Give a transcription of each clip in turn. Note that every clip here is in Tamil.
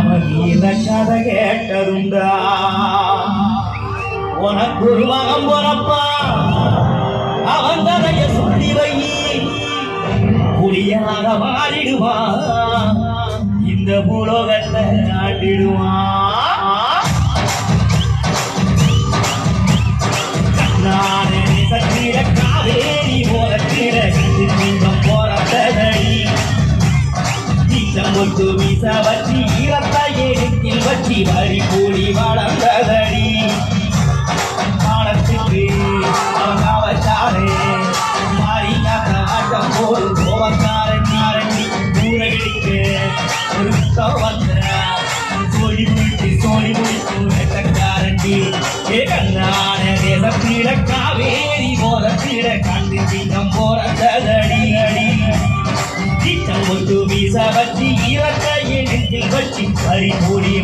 அவன் இந்த கதை கேட்டதுண்டா உனக்கு ஒரு மகம் போறப்பா. அவன் கதைய சொல்லி வை புலியாக மாறிடுவான் இந்த பூலோகத்தை ஆட்டிடுவான் நானே சத்திர காவேரி போரத்திர கண்டு நீங்கம் போராட்டதடி. ஈச்சம்பொட்டு மீச வச்சி ஈரத்தை வச்சி வரி கூடி வளர்ந்ததடி. பாடத்துக்கு அவங்க வச்சாரே மாறி காத்த ஆட்டம் போடு கோவக்காரன் நாரண்டி ஊரகடிக்கு ஒரு புத்தம் சோழி முடித்து சோழி முடித்து வெட்டக்காரண்டி. ஏ கண்ணான தேசத்தில காவேரி போரத்தில கண்டு சிங்கம் போறதடி அடி சீச்சம் ஒட்டு வீச வச்சு இறக்க நெஞ்சில் வச்சு பறி மூடி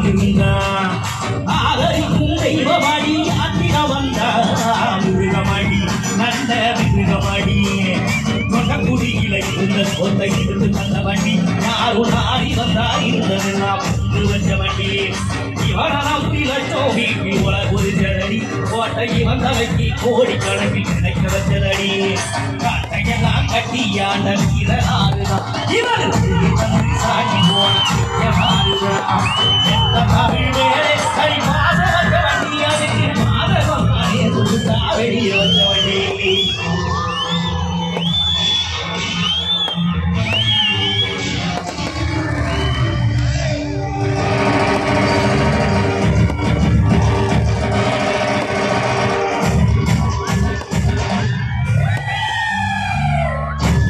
விடுக்காக ஆதரிக்கும் தெய்வமடி அத்திர வந்தா மிருகமடி நல்ல மிருகமடி கொண்டக்குடியில இருந்த சொத்தை இருந்து தந்த வண்டி யாரும் நாடி வந்தா இருந்ததெல்லாம் புந்து வச்ச வண்டி இவனால் லட்சம் உலக ஒரு ஜனடி கோட்டை வந்தவைக்கு கோடி கணக்கில் கிடைக்க வச்சதடி காட்டையெல்லாம் கட்டியாண்ட வீரனாருதான் இவனுக்கு கொடுத்தா காவேரி வந்த வண்டி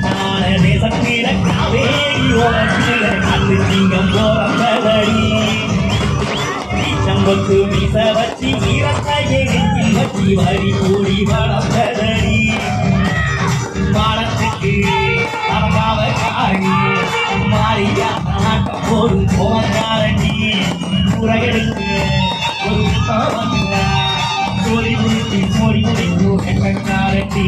நானே தேசத்தில காவேரி கண்டு மீச வச்சி வீரத்தையை வச்சி வரி கூடி வளர்ந்ததடி. வானத்துக்கு அவகாவ காடி மாறியா நாட்டம் போடும் போவங்காரண்டி உரையெடுக்கு ஒரு புத்தகம் வந்த சோழி முடித்து மோடி முடித்து கட்டக்காரண்டி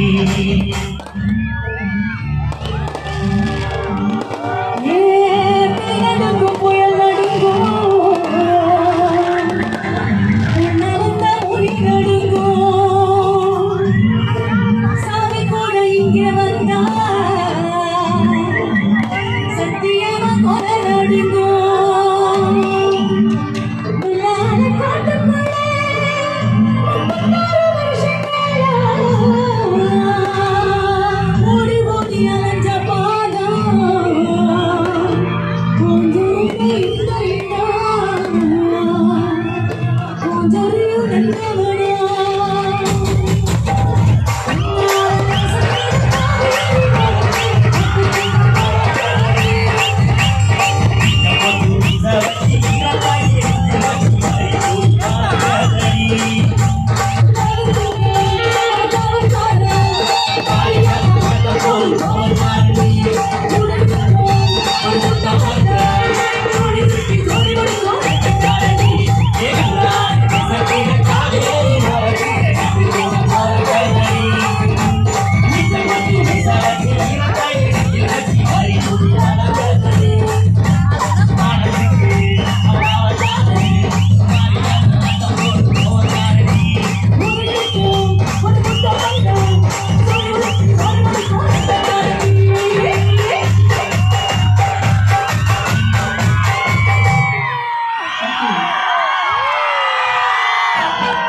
தெரியும் நண்பவனே